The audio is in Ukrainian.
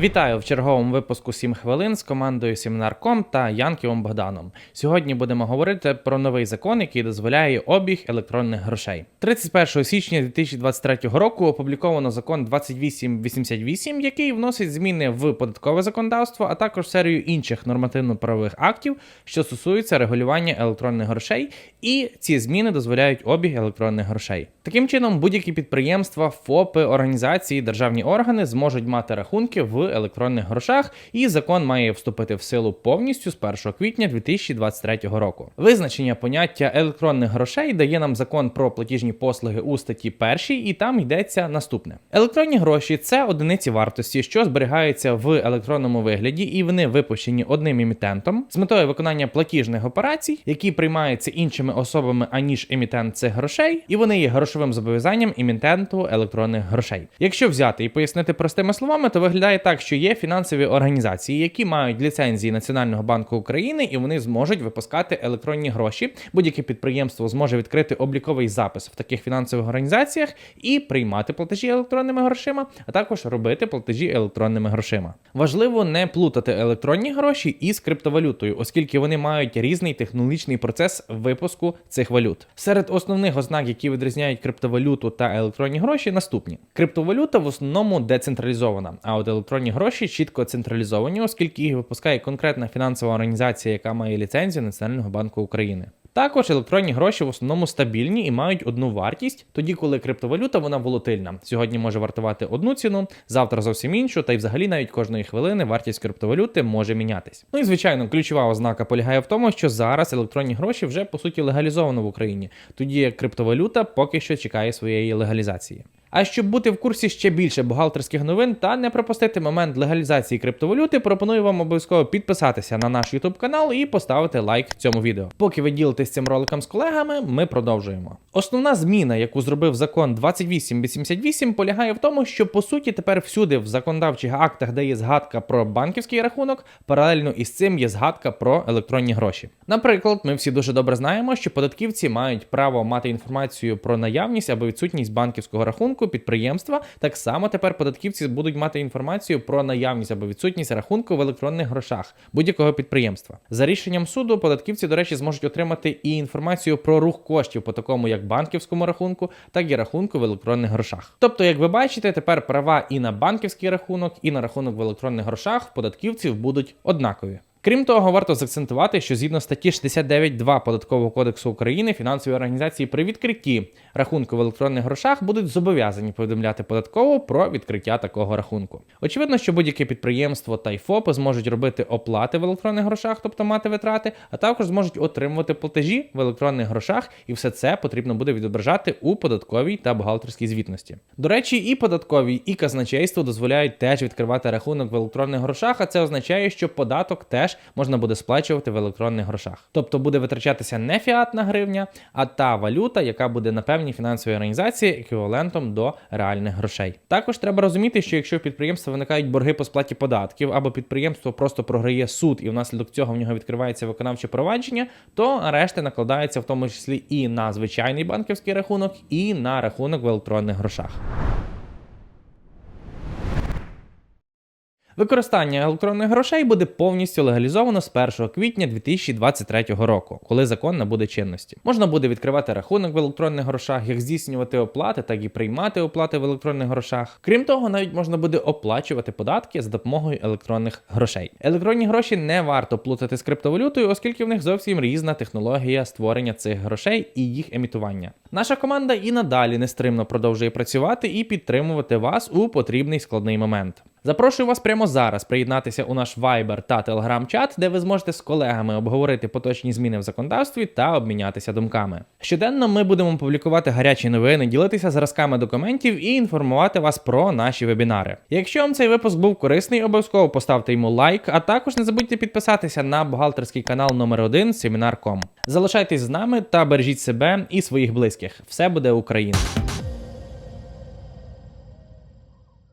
Вітаю в черговому випуску 7 хвилин з командою Семінар.ком та Янківом Богданом. Сьогодні будемо говорити про новий закон, який дозволяє обіг електронних грошей. 31 січня 2023 року опубліковано закон 2888, який вносить зміни в податкове законодавство, а також серію інших нормативно-правових актів, що стосуються регулювання електронних грошей, і ці зміни дозволяють обіг електронних грошей. Таким чином, будь-які підприємства, ФОПи, організації, державні органи зможуть мати рахунки в електронних грошах, і закон має вступити в силу повністю з 1 квітня 2023 року. Визначення поняття електронних грошей дає нам закон про платіжні послуги у статті 1, і там йдеться наступне: електронні гроші це одиниці вартості, що зберігаються в електронному вигляді, і вони випущені одним емітентом з метою виконання платіжних операцій, які приймаються іншими особами аніж емітент цих грошей, і вони є грошовим зобов'язанням емітенту електронних грошей. Якщо взяти і пояснити простими словами, то виглядає так, що є фінансові організації, які мають ліцензії Національного банку України, і вони зможуть випускати електронні гроші. Будь-яке підприємство зможе відкрити обліковий запис в таких фінансових організаціях і приймати платежі електронними грошима, а також робити платежі електронними грошима. Важливо не плутати електронні гроші із криптовалютою, оскільки вони мають різний технологічний процес випуску цих валют. Серед основних ознак, які відрізняють криптовалюту та електронні гроші, наступні: криптовалюта в основному децентралізована, а от електронні гроші чітко централізовані, оскільки їх випускає конкретна фінансова організація, яка має ліцензію Національного банку України. Також електронні гроші в основному стабільні і мають одну вартість, тоді коли криптовалюта вона волатильна. Сьогодні може вартувати одну ціну, завтра зовсім іншу, та й взагалі навіть кожної хвилини вартість криптовалюти може мінятись. Ну і звичайно, ключова ознака полягає в тому, що зараз електронні гроші вже по суті легалізовано в Україні, тоді як криптовалюта поки що чекає своєї легалізації. А щоб бути в курсі ще більше бухгалтерських новин та не пропустити момент легалізації криптовалюти, пропоную вам обов'язково підписатися на наш YouTube канал і поставити лайк цьому відео. Поки ви ділитесь цим роликом з колегами, ми продовжуємо. Основна зміна, яку зробив закон 2888, полягає в тому, що по суті тепер всюди в законодавчих актах, де є згадка про банківський рахунок, паралельно із цим є згадка про електронні гроші. Наприклад, ми всі дуже добре знаємо, що податківці мають право мати інформацію про наявність або відсутність банківського рахунку підприємства. Так само тепер податківці будуть мати інформацію про наявність або відсутність рахунку в електронних грошах будь-якого підприємства. За рішенням суду, податківці, до речі, зможуть отримати і інформацію про рух коштів по такому як банківському рахунку, так і рахунку в електронних грошах. Тобто, як ви бачите, тепер права і на банківський рахунок, і на рахунок в електронних грошах податківців будуть однакові. Крім того, варто заакцентувати, що згідно статті 69.2 Податкового кодексу України фінансові організації при відкритті рахунку в електронних грошах будуть зобов'язані повідомляти податково про відкриття такого рахунку. Очевидно, що будь-яке підприємство та й ФОПи зможуть робити оплати в електронних грошах, тобто мати витрати, а також зможуть отримувати платежі в електронних грошах, і все це потрібно буде відображати у податковій та бухгалтерській звітності. До речі, і податкові, і казначейство дозволяють теж відкривати рахунок в електронних грошах, а це означає, що податок теж можна буде сплачувати в електронних грошах. Тобто буде витрачатися не фіатна гривня, а та валюта, яка буде на певній фінансовій організації еквівалентом до реальних грошей. Також треба розуміти, що якщо в підприємства виникають борги по сплаті податків, або підприємство просто програє суд і внаслідок цього в нього відкривається виконавче провадження, то арешти накладаються в тому числі і на звичайний банківський рахунок, і на рахунок в електронних грошах. Використання електронних грошей буде повністю легалізовано з 1 квітня 2023 року, коли закон набуде чинності. Можна буде відкривати рахунок в електронних грошах, як здійснювати оплати, так і приймати оплати в електронних грошах. Крім того, навіть можна буде оплачувати податки за допомогою електронних грошей. Електронні гроші не варто плутати з криптовалютою, оскільки в них зовсім різна технологія створення цих грошей і їх емітування. Наша команда і надалі нестримно продовжує працювати і підтримувати вас у потрібний складний момент. Запрошую вас прямо зараз приєднатися у наш Viber та Telegram чат, де ви зможете з колегами обговорити поточні зміни в законодавстві та обмінятися думками. Щоденно ми будемо публікувати гарячі новини, ділитися зразками документів і інформувати вас про наші вебінари. Якщо вам цей випуск був корисний, обов'язково поставте йому лайк, а також не забудьте підписатися на бухгалтерський канал номер 1 Семінар.ком. Залишайтесь з нами та бережіть себе і своїх близьких. Все буде Україна!